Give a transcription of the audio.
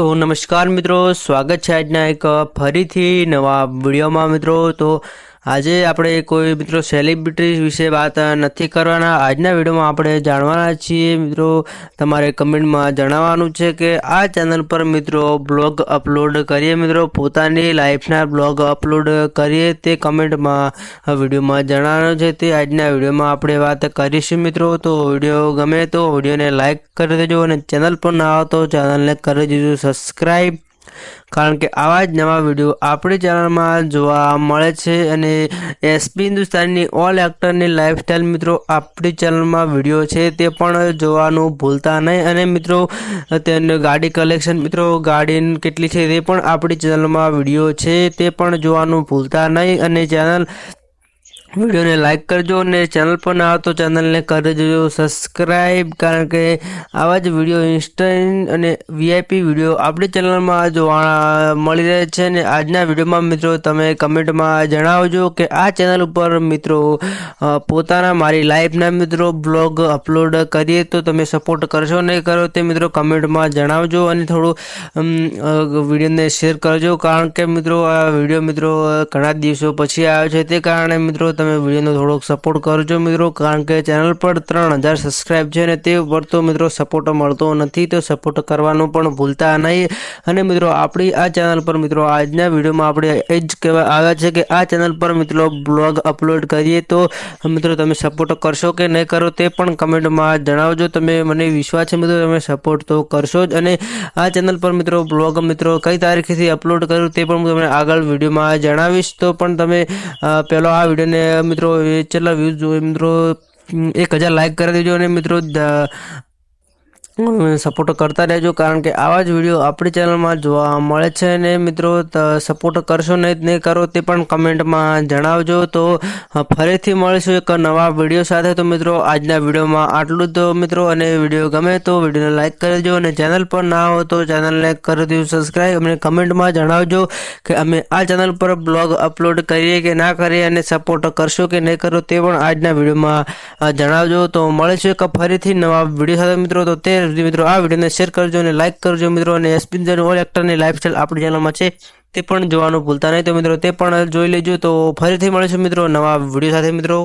તો નમસ્કાર મિત્રો સ્વાગત છે આજના એક ફરીથી નવા વિડીયોમાં મિત્રો. તો આજે આપણે કોઈ મિત્રો સેલિબ્રિટી વિશે વાત નથી કરવાના. આજના વિડીયોમાં આપણે જાણવાના છીએ મિત્રો, તમારે કમેન્ટમાં જણાવવાનું છે કે આ ચેનલ પર મિત્રો બ્લોગ અપલોડ કરીએ મિત્રો, પોતાની લાઈફના બ્લોગ અપલોડ કરીએ તે કમેન્ટમાં વિડીયોમાં જણાવવાનું છે. તે આજના વિડીયોમાં આપણે વાત કરીશું મિત્રો. તો વીડિયો ગમે તો વિડીયોને લાઇક કરી દેજો અને ચેનલ પર ના આવતો ચેનલને કરી દેજો સબસ્ક્રાઈબ કારણ કે આવા જ નવા વીડિયો આપણી ચેનલમાં જોવા મળે છે અને એસપી હિન્દુસ્તાનની ઓલ એક્ટરની લાઈફસ્ટાઈલ મિત્રો આપણી ચેનલમાં વીડિયો છે તે પણ જોવાનું ભૂલતા નહીં. અને મિત્રો, તેને ગાડી કલેક્શન મિત્રો, ગાડી કેટલી છે તે પણ આપણી ચેનલમાં વીડિયો છે તે પણ જોવાનું ભૂલતા નહીં. અને ચેનલ વિડીયોને લાઇક કરજો અને ચેનલ પર ના તો ચેનલને કરી દેજો સબસ્ક્રાઈબ કારણ કે આવા જ વીડિયો ઇન્સ્ટન્ટ અને વીઆઈપી વીડિયો આપણી ચેનલમાં જોવા મળી રહે છે અને આજના વિડીયોમાં મિત્રો તમે કમેન્ટમાં જણાવજો કે આ ચેનલ ઉપર મિત્રો પોતાના મારી લાઈફના મિત્રો બ્લોગ અપલોડ કરીએ તો તમે સપોર્ટ કરશો નહીં કરો તે મિત્રો કમેન્ટમાં જણાવજો અને થોડું વિડીયોને શેર કરજો, કારણ કે મિત્રો આ વીડિયો મિત્રો ઘણા દિવસો પછી આવ્યો છે તે કારણે મિત્રો તમે વિડીયોનો થોડોક સપોર્ટ કરજો મિત્રો, કારણ કે ચેનલ પર ત્રણ હજાર સબસ્ક્રાઈબ છે અને તે ઉપર તો મિત્રો સપોર્ટ મળતો નથી, તો સપોર્ટ કરવાનું પણ ભૂલતા નહીં. અને મિત્રો, આપણી આ ચેનલ પર મિત્રો, આજના વિડીયોમાં આપણે એ જ કહેવા આવ્યા છે કે આ ચેનલ પર મિત્રો બ્લોગ અપલોડ કરીએ તો મિત્રો તમે સપોર્ટ કરશો કે નહીં કરો તે પણ કમેન્ટમાં જણાવજો. તમે મને વિશ્વાસ છે મિત્રો, તમે સપોર્ટ તો કરશો જ. અને આ ચેનલ પર મિત્રો બ્લોગ મિત્રો કઈ તારીખેથી અપલોડ કર્યું તે પણ હું તમને આગળ વિડીયોમાં જણાવીશ. તો પણ તમે પહેલો આ વિડીયોને મિત્રો કેટલા વ્યૂઝ જોઈએ મિત્રો એક હજાર લાઇક કરી દેજો અને મિત્રો સપોર્ટ કરતા રહેજો, કારણ કે આવા જ વીડિયો આપણી ચેનલમાં જોવા મળે છે અને મિત્રો સપોર્ટ કરશો નહીં નહીં કરો તે પણ કમેન્ટમાં જણાવજો. તો ફરીથી મળીશું એક નવા વીડિયો સાથે. તો મિત્રો, આજના વિડીયોમાં આટલું તો મિત્રો, અને વીડિયો ગમે તો વિડીયોને લાઇક કરી દેજો, અને ચેનલ પર ના હો તો ચેનલને કરી દેજો સબસ્ક્રાઈબ અને કમેન્ટમાં જણાવજો કે અમે આ ચેનલ પર બ્લોગ અપલોડ કરીએ કે ના કરીએ, અને સપોર્ટ કરશો કે નહીં કરો તે પણ આજના વિડીયોમાં જણાવજો તો મળીશું એક ફરીથી નવા વીડિયો સાથે મિત્રો. તો તે મિત્રો આ વિડીયોને શેર કરજો અને લાઇક કરજો મિત્રો. અને એસપી ઓલ એક્ટરની લાઈફસ્ટાઈલ આપણી ચેનલમાં છે, તે પણ જોવાનું ભૂલતા નહીં. તો મિત્રો તે પણ જોઈ લેજો. તો ફરીથી મળીશું મિત્રો નવા વીડિયો સાથે મિત્રો.